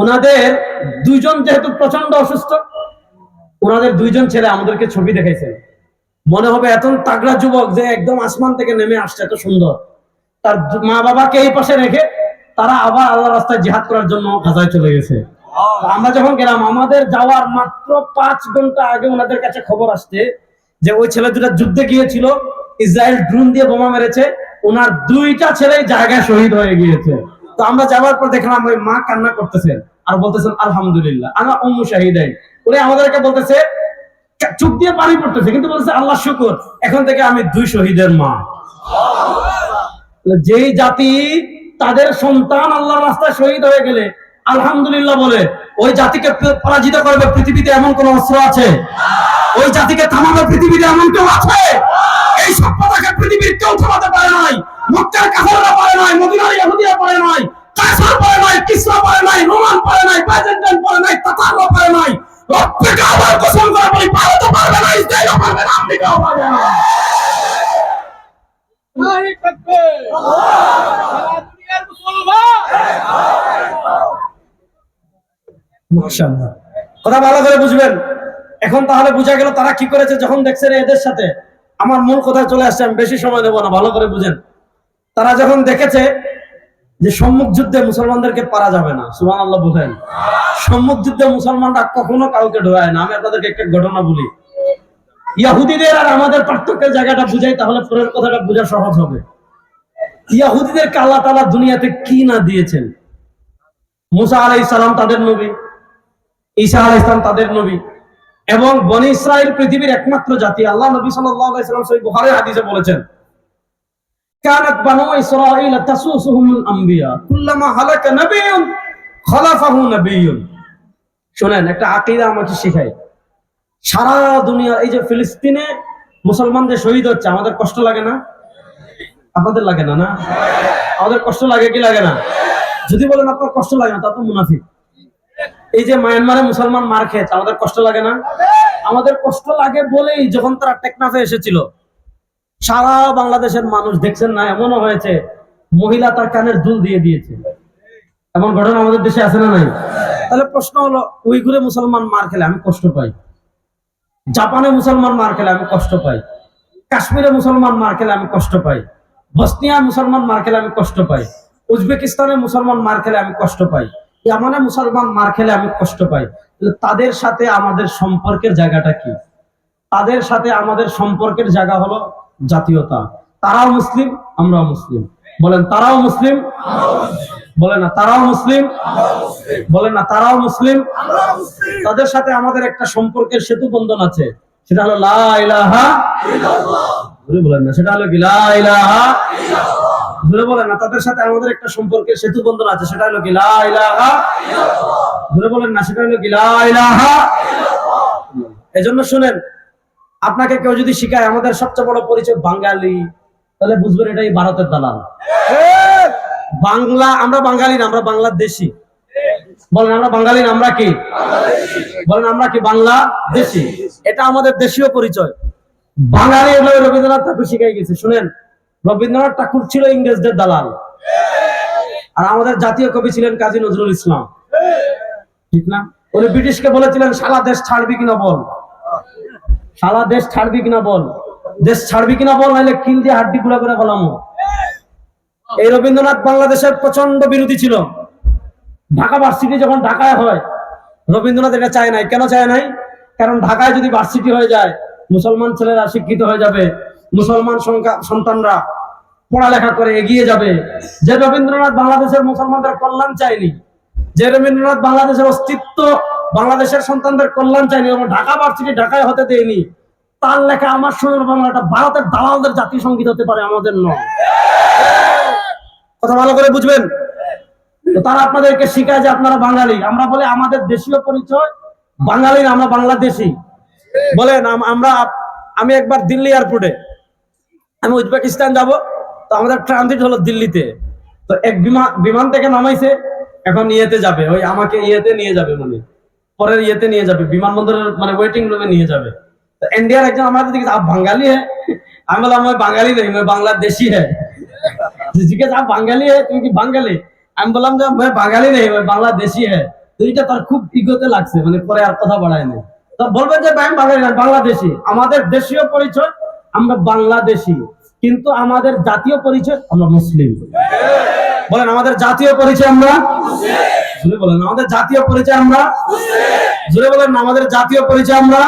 ওনাদের দুইজন যেহেতু প্রচণ্ড অসুস্থ ওনাদের দুইজন ছেলে আমাদেরকে ছবি দেখাইছে। মনে হবে এত তাগড়া যুবক যে একদম আসমান থেকে নেমে আসছে এত সুন্দর। তার মা বাবাকে এই পাশে রেখে তারা আবার আল্লাহ রাস্তায় জিহাদ করার জন্য গাজায় চলে গেছে। আমরা যখন গেলাম আমাদের যাওয়ার মাত্র পাঁচ ঘণ্টা আগে ওনাদের কাছে খবর আসছে যে ওই ছেলে দুটা যুদ্ধে গিয়েছিল ইসরায়েল ড্রোন দিয়ে বোমা মেরেছে ওনার দুইটা ছেলেই জায়গায় শহীদ হয়ে গিয়েছে। তো আমরা যাওয়ার পর দেখলাম ওই মা কান্না করতেছেন আর বলতেছেন আলহামদুলিল্লাহ। আমরা উম্মু শাহিদাই উনি আমাদেরকে বলতেছে, চুপ দিয়ে পানি পড়তেছে। কিন্তু বলতেছে, আল্লাহ শুকুর, এখন থেকে আমি দুই শহীদের মা। যেই জাতি তাদের সন্তান আল্লাহর রাস্তায় শহীদ হয়ে গেলে, আলহামদুলিল্লাহ বলে, ওই জাতিকে পরাজিত করবে পৃথিবীতে এমন কোন অস্ত্র আছে? ওই জাতিকে থামাবে পৃথিবীতে এমন কেউ আছে? এই সভ্যতাকে পৃথিবীর কেউ থামাতে পারে নাই। মক্কার কাফেররা কথা ভালো করে বুঝবেন। এখন তাহলে বোঝা গেল তারা কি করেছে, যখন দেখছেন এদের সাথে, আমার মূল কথায় চলে আসছে, আমি বেশি সময় দেবো না, ভালো করে বুঝেন। তারা যখন দেখেছে যে সম্মুখ যুদ্ধে মুসলমানদেরকে পারা যাবে না সুমান আল্লাহ বুঝেন। সম্মুখ যুদ্ধে মুসলমানরা কখনো কাউকে ঢোয়ায় না। আমি আপনাদেরকে একটা ঘটনা বলি। ইয়াহুদিদের আর আমাদের পার্থক্যের জায়গাটা বুঝাই, তাহলে পরের কথাটা বোঝা সহজ হবে। ইয়াহুদিদেরকে আল্লাহ তালা দুনিয়াতে কি না দিয়েছেন? মুসা আলাই সালাম তাদের নবী, ঈসা আলাই ইসলাম তাদের নবী, এবং বনি ইসরায়েল পৃথিবীর একমাত্র জাতি। আল্লাহ নবী সাল্লাম সহিহ বুখারীর হাদিসে বলেছেন, কানাত বানু ইসরাঈল তাসুসুহুমুল আম্বিয়া, কুল্লামা হালাকা নাবিয়্যুন খালাফাহু নাবিয়্যুন শুনেন, একটা আকীদা আমাকে শেখায়। সারা দুনিয়ার এই যে ফিলিস্তিনে মুসলমানদের শহীদ হচ্ছে, আমাদের কষ্ট লাগে না? আপনাদের লাগে না না? আমাদের কষ্ট লাগে কি লাগে না? যদি বলেন আপনার কষ্ট লাগে না, তা তো এই যে মায়ানমারে মুসলমান মার খেয়েছে আমাদের কষ্ট লাগে না? আমাদের কষ্ট লাগে বলেই যখন তারা টেকনাফে এসেছিল, সারা বাংলাদেশের মানুষ দেখছেন না, এমনও হয়েছে, মহিলা তার কানের দুল দিয়ে দিয়েছে। এমন ঘটনা আমাদের দেশে আছে না নাই? তাহলে প্রশ্ন হলো উইগুরে মুসলমান মার খেলে আমি কষ্ট পাই। জাপানে মুসলমান মার খেলে আমি কষ্ট পাই। কাশ্মীরে মুসলমান মার খেলে আমি কষ্ট পাই। বসনিয়া মুসলমান মার খেলে আমি কষ্ট পাই। উজবেকিস্তানে মুসলমান মার খেলে আমি কষ্ট পাই। ইয়ামানে মুসলমান মার খেলে আমি কষ্ট পাই। তাদের সাথে আমাদের সম্পর্কের জায়গাটা কি? তাদের সাথে আমাদের সম্পর্কের জায়গা হলো জাতীয়তা। তারাও মুসলিম, আমরাও মুসলিম। বলেন, তারাও মুসলিম? বলেন না, তারাও মুসলিম? বলেন না, তারাও মুসলিম? তাদের সাথে আমাদের একটা সম্পর্কের সেতু বন্ধন আছে। সেটা হলো লা ইলাহা জোরে বলেন না, সেটা হলো কি? লা ইলাহা জোরে বলেন না, তাদের সাথে আমাদের একটা সম্পর্কের সেতু বন্ধন আছে। সেটা হলো কি? লা ইলাহা জোরে বলেন না, সেটা হলো কি? লা ইলাহা এজন্য শুনেন, আপনাকে কেউ যদি শিখায়, আমাদের সবচেয়ে বড় পরিচয় বাঙালি। তাহলে বুঝবেন এটাই ভারতের দালাল। বাংলা আমরা বাঙালি না আমরা বাংলাদেশি। বলেন আমরা বাঙালি না আমরা কি? বলেন আমরা কি বাংলা দেশি এটা আমাদের দেশীয় পরিচয়। বাঙালি হলো রবীন্দ্রনাথ ঠাকুর শিখাই গেছে শুনেন? রবীন্দ্রনাথ ঠাকুর ছিল ইংরেজদের দালাল। আর আমাদের জাতীয় কবি ছিলেন কাজী নজরুল ইসলাম। ঠিক না? উনি ব্রিটিশকে বলেছিলেন সারা দেশ ছাড়বি কিনা বল? সারা দেশ ছাড়বি কিনা বল? দেশ ছাড়বি কিনা বল নাহলে কিল দিয়ে হাড্ডি গুলা করে বলামো এই রবীন্দ্রনাথ বাংলাদেশের প্রচণ্ড বিরোধী ছিল। ঢাকা ভার্সিটি যখন ঢাকায় হয়, রবীন্দ্রনাথ এটা চায় নাই। কেন চায় নাই? কারণ ঢাকায় যদি ভার্সিটি হয়ে যায়, মুসলমান ছেলেরা শিক্ষিত হয়ে যাবে, মুসলমান সন্তানরা পড়ালেখা করে এগিয়ে যাবে। যে রবীন্দ্রনাথ বাংলাদেশের মুসলমানদের কল্যাণ চায়নি, যে রবীন্দ্রনাথ বাংলাদেশের অস্তিত্ব বাংলাদেশের সন্তানদের কল্যাণ চায়নি এবং ঢাকা ভার্সিটি ঢাকায় হতে দেয়নি তার লেখা আমার সোনার বাংলাটা ভারতের দালালদের জাতীয় সংগীত হতে পারে আমাদের নয়। কথা ভালো করে বুঝবেন? তারা আপনাদেরকে শিখায় যে আপনারা বাঙালি। আমরা বলে আমাদের দেশীয় পরিচয় বাঙালি না, আমরা বাংলাদেশি। বলেন আমরা আমি একবার দিল্লি এয়ারপোর্টে আমি উজবেকিস্তান যাব তো আমাদের ট্রানজিট হলো দিল্লিতে। তো এক বিমান বিমান থেকে নামাইছে এখন ইয়েতে যাবে। ওই আমাকে ইয়েতে নিয়ে যাবে মানে। পরের ইয়েতে নিয়ে যাবে। বিমানবন্দরের মানে ওয়েটিং রুমে নিয়ে যাবে। ইন্ডিয়ার একজন আমাদের দিকে আপ বাঙালি হ্যাঁ আমি বললাম বাঙালি নেই বাংলাদেশি হ্যাঁ জিজ্ঞেস, আপ বাঙালি হ্যাঁ তুমি কি বাঙালি? আমি বললাম যে, আমি বাঙালি নেই বাংলাদেশি হ্যাঁ তো এটা তার খুব ইগোতে লাগছে মানে পরে আর কথা বাড়ায় না তো বলবে যে আমি বাঙালি না বাংলাদেশি। আমাদের দেশীয় পরিচয়, আমরা বাংলাদেশি। কিন্তু আমাদের জাতীয় পরিচয় আমরা মুসলিম। বলেন, আমাদের জাতীয় পরিচয় আমরা? জুড়ে বলেন, আমাদের জাতীয় পরিচয় আমরা? জুড়ে বলেন, আমাদের জাতীয় পরিচয় আমরা?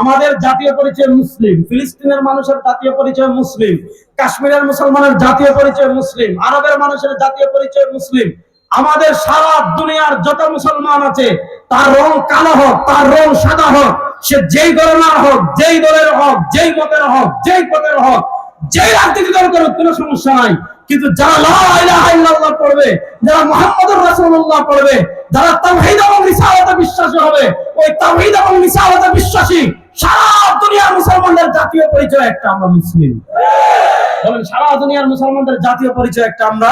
আমাদের জাতীয় পরিচয় মুসলিম, ফিলিস্তিনের মানুষের জাতীয় পরিচয় মুসলিম, কাশ্মীরের মুসলমানের জাতীয় পরিচয় মুসলিম, আরবের মানুষের জাতীয় পরিচয় মুসলিম। আমাদের সারা দুনিয়ার যত মুসলমান আছে, তার রং কালো হোক, তার রং সাদা হোক, সে যেই ধরনের হোক, যেই দলের হোক, যেই মতের হোক, যেই পথের হোক, যেই রাজনীতি দল করুক কোনো সমস্যা নাই। কিন্তু যারা লা পড়বে, যারা পড়বে, যারা এবং বিশ্বাসী হবে, ওই তাওহীদ এবং রিসালাতে বিশ্বাসী সারা দুনিয়ার মুসলমানদের জাতীয় পরিচয় একটা আমরা মুসলিম। বলেন, সারা দুনিয়ার মুসলমানদের জাতীয় পরিচয় একটা আমরা